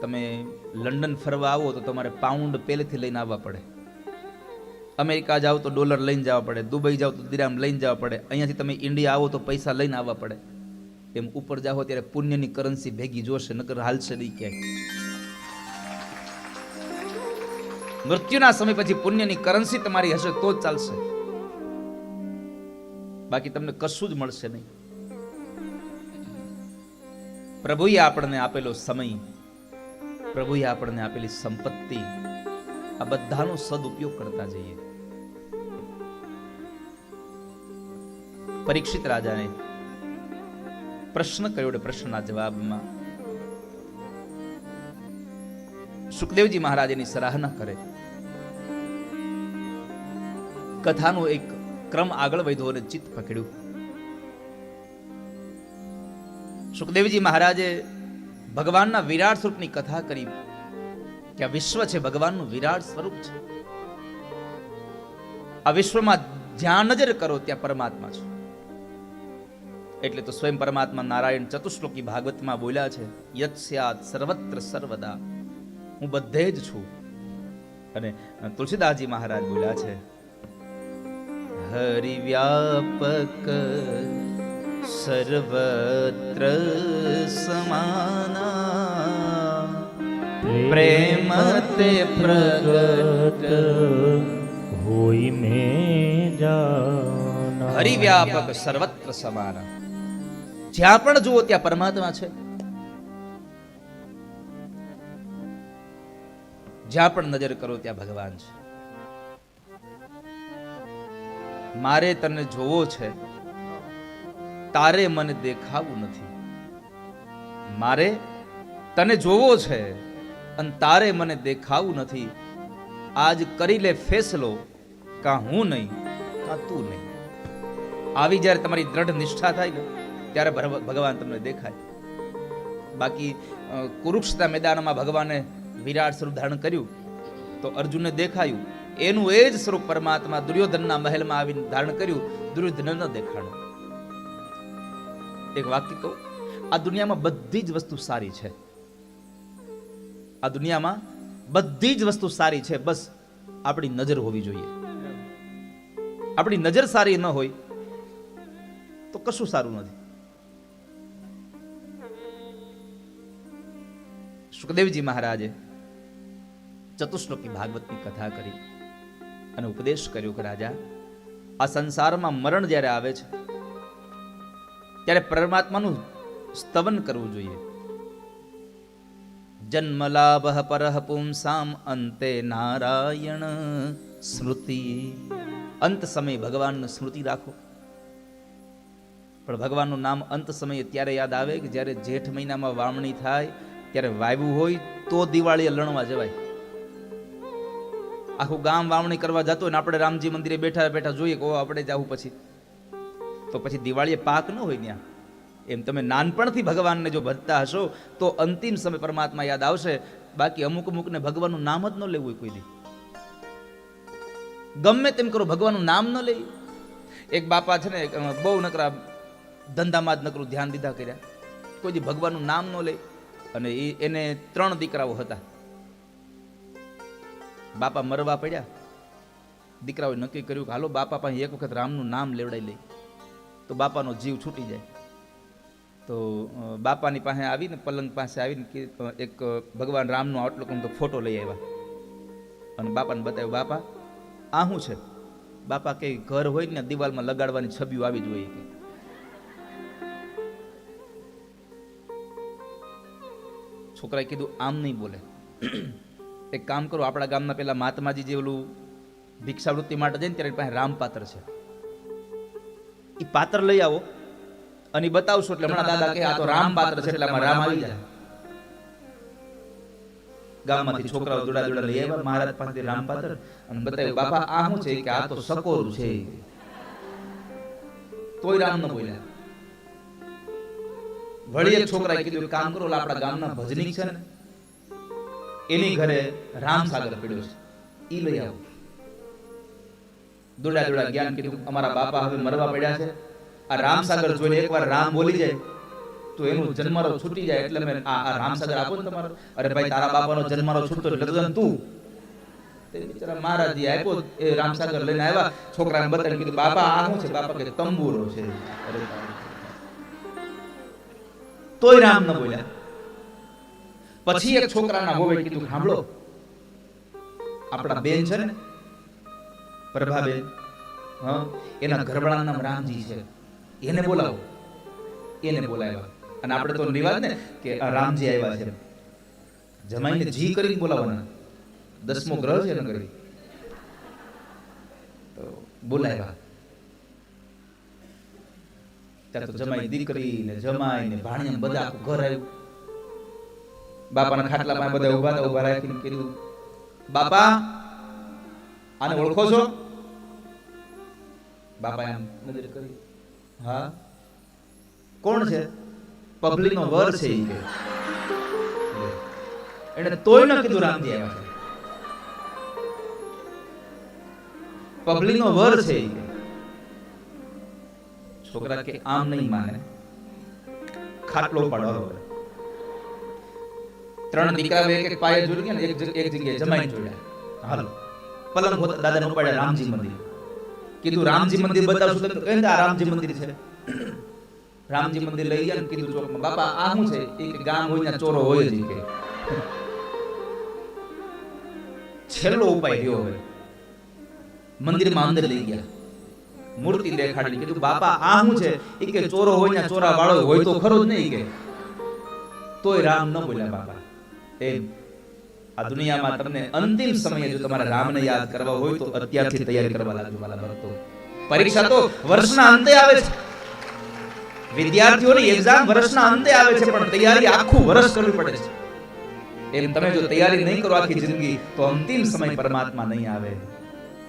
તમે લંડન ફરવા આવો તો તમારે પાઉન્ડ પહેલેથી લઈને આવવા પડે. અમેરિકા જાઓ તો ડોલર લઈને જવા પડે, દુબઈ જાઓ તો દિરામ લઈને જવા પડે, અહીંયાથી તમે ઇન્ડિયા આવો તો પૈસા લઈને આવવા પડે. એમ ઉપર જાઓ ત્યારે પુણ્યની કરન્સી ભેગી જોશે નગર હાલશે નહીં ક્યાંય. મૃત્યુના સમય પછી પુણ્યની કરન્સી તમારી હશે તો જ ચાલશે. બાકી તમને કશું જ મળશે નહીં. પ્રભુએ આપણને આપેલો સમય પ્રભુએ આપણને આપેલી સંપત્તિ આ બધાનો સદુપયોગ કરતા જઈએ. પરીક્ષિત રાજાને પ્રશ્ન કર્યો પ્રશ્નના જવાબમાં, સુખદેવજી મહારાજની સરાહના કરે. કથાનો એક ક્રમ આગળ વધ્યો અને ચિત્ત પકડ્યું. સુખદેવજી મહારાજે ભગવાનના વિરાટ સ્વરૂપની કથા કરી. કે આ વિશ્વ છે, ભગવાનનું વિરાટ સ્વરૂપ છે. આ વિશ્વમાં જ્યાં નજર કરો, ત્યાં પરમાત્મા છે. એટલે તો સ્વયં પરમાત્મા નારાયણ ચતુશ્લોકી ભાગવતમાં બોલ્યા છે, યત સ્યાત સર્વત્ર સર્વદા. હું બધે જ છું. અને તુલસીદાસજી મહારાજ બોલ્યા છે, હરિ વ્યાપક સર્વત્ર સમાના પ્રેમ તે પ્રગટ હોય મે હરિવ્યાપક સર્વત્ર સમાન જ્યાં પણ જુઓ ત્યાં પરમાત્મા છે। જ્યાં પણ નજર કરો ત્યાં ભગવાન છે। મારે તને જોવો છે। તારે મને દેખાવું નથી. મારે તને જોવો છે અને તારે મને દેખાવું નથી. આજ કરી લે ફેસલો કા હું નહીં, કા તું નહીં. આવી જ્યારે તમારી દ્રઢ નિષ્ઠા થાય ને, ત્યારે ભગવાન તમને દેખાય. બાકી કુરુક્ષતા મેદાનમાં ભગવાને વિરાટ સ્વરૂપ ધારણ કર્યું, તો અર્જુનને દેખાયું. એનું એ જ સ્વરૂપ પરમાત્મા દુર્યોધનના મહેલમાં આવીને ધારણ કર્યું. દુર્યોધન ન દેખાણું એક વાક્ય કહું, આ દુનિયામાં બધી જ વસ્તુ સારી છે. આ દુનિયામાં બધી જ વસ્તુ સારી છે, બસ આપણી નજર હોવી જોઈએ. આપણી નજર સારી ન હોય તો કશું સારું નથી. સુખદેવજી મહારાજે ચતુશ્લોકી ભાગવતની કથા કરી અને ઉપદેશ કર્યો કે રાજા, આ સંસારમાં મરણ જ્યારે આવે છે ત્યારે પરમાત્માનું સ્તવન કરવું જોઈએ. જન્મલાભ પરહ પુંસામ અંતે નારાયણ સ્મૃતિ. અંત સમયે ભગવાનનું સ્મૃતિ રાખો. પણ ભગવાનનું નામ અંત સમયે ત્યારે યાદ આવે કે જ્યારે જેઠ મહિનામાં વાવણી થાય, ત્યારે વાવ્યું હોય તો દિવાળીએ લણવા જવાય. આખું ગામ વાવણી કરવા જતો હોય ને આપણે રામજી મંદિરે બેઠા બેઠા જોઈએ કે આપણે જાવું પછી. તો પછી દિવાળીએ પાક ન હોય ત્યાં. એમ તમે નાનપણથી ભગવાનને જો ભજતા હશો, તો અંતિમ સમય પરમાત્મા યાદ આવશે. બાકી અમુક અમુકને ભગવાનનું નામ જ ન લેવું કોઈ દી ગમે તેમ કરો, ભગવાનનું નામ ન લે એક બાપા છે ને બહુ નકરા ધંધામાં જ નકરું ધ્યાન દીધા કર્યા. કોઈ દી ભગવાનનું નામ ન લે અને એ, એને ત્રણ દીકરાઓ હતા. બાપા મરવા પડ્યા. દીકરાઓએ નક્કી કર્યું કે હાલો બાપા પાસે એક વખત રામનું નામ લેવડાવી લઈ. તો બાપાનો જીવ છૂટી જાય. તો બાપાની પાસે આવીને, પલંગ પાસે આવીને એક ભગવાન રામનો આટલો તો ફોટો લઈ આવ્યા. અને બાપાને બતાવ્યું, બાપા, આ શું છે? બાપા કે ઘર હોય ને દિવાલમાં લગાડવાની છબીઓ આવી જ હોય કે છોકરાએ કીધું, આમ નહીં બોલે. એક કામ કરો, આપણા ગામના પેલા મહાત્માજી જે ઓલું ભિક્ષાવૃત્તિ માટે જઈને ત્યારે પાસે રામપાત્ર છે. એ પાત્ર લઈ આવો અને બતાવશો એટલે હમણાં દાદા કે આ તો રામ પાત્ર છે એટલે આમાં રામ આવી જાય. ગામમાંથી છોકરાઓ દોડા દોડા લઈ આવ્યા મહારાજ પાસે રામ પાત્ર અને બતાવ્યું બાપા આ શું છે? કે આ તો સકોરું છે. તોય રામ ન બોલ્યા. વળી એક છોકરાએ કીધું કામ કરો આપણા ગામના ભજનીક છે ને એની ઘરે રામ સાગર પીડ્યો છે. એ લઈ આવો. દોડા દોડા જ્ઞાન કીધું, અમારા બાપા હવે મરવા પડ્યા છે. આ રામ સાગર જોઈને એકવાર રામ બોલી જાય, તો એનું જન્મારો છૂટી જાય એટલે મેં આ આ રામસાગર આપો ને તમારો. અરે ભાઈ, તારા બાપાનો જન્મારો છૂટતો એટલે તું. તે બિચારા મહારાજી આપ્યો, એ રામસાગર લઈને આવ્યા. છોકરાને બતાવી કીધું, બાપા, આ શું છે? બાપા કે તંબુરો છે. અરે તોય રામ ન બોલ્યા. પછી એક છોકરાના હોવે કીધું, સાંભળો, આપણા બેન છે ને પ્રભાબેન, હા? એના ઘરવાળાનું નામ રામજી છે. એને બોલાવો. એને બોલાવ્યા. અને આપણે તો રિવાજ ને કે આ રામજી આવ્યા છે. જમાઈને જી કરીને બોલાવવાના. દસમો ગ્રહ છે ને કરી તો બોલાવ્યા. ત્યાં તો જમાઈ દીકરી ને જમાઈ ને ભાણિયા બધા ઘર આવ્યું. બાપાના ખાટલામાં બધા ઊભા ઊભા રાખીને કીધું, બાપા આને ઓળખો છો? બાપા એમ નજર કરી. હા. કોણ છે? પબ્લિક નો વર છે ઈ કે. એને તોય ન કીધું રામજી આવ્યા છે. પબ્લિક નો વર છે ઈ કે. છોકરા કે આમ નહીં માને. ખાટલો પાડો હવે ત્રણ દીકરા એક એક પાયે જોડી ગયા ને એક એક જગ્યાએ જમાઈ જોડ્યા. હાલો. પલંગ દાદાને ઉપાડ્યા રામજી મંદિર. કીધું, રામજી મંદિર બતાવશું. તો કહે આ રામજી મંદિર છે? રામજી મંદિર લઈ ગયા કીધું, ચોકમાં, બાપા, આ શું છે? એ કે, ગામ હોય ને ચોરો હોય જ કે છેલ્લો ઉપાય રહ્યો હવે. મંદિરમાં અંદર લઈ ગયા. મૂર્તિ દેખાડી, કીધું, બાપા, આ શું છે? એ કે, ચોરો હોય ને ચોરા વાળો હોય તો ખરો જ નહીં કે. તોય રામ ન બોલ્યા, બાપા, એમ આ દુનિયામાં તમને અંતિમ સમયે જો તમારે રામને યાદ કરવા હોય તો અત્યારથી તૈયારી કરવા લાગજો વાલા ભક્તો. પરીક્ષા તો વર્ષના અંતે આવે છે. વિદ્યાર્થીઓની એક્ઝામ વર્ષના અંતે આવે છે, પણ તૈયારી આખું વર્ષ કરવી પડે છે. એમ તમે જો તૈયારી નહીં કરો આખી જિંદગી, તો અંતિમ સમય પરમાત્મા નહીં આવે.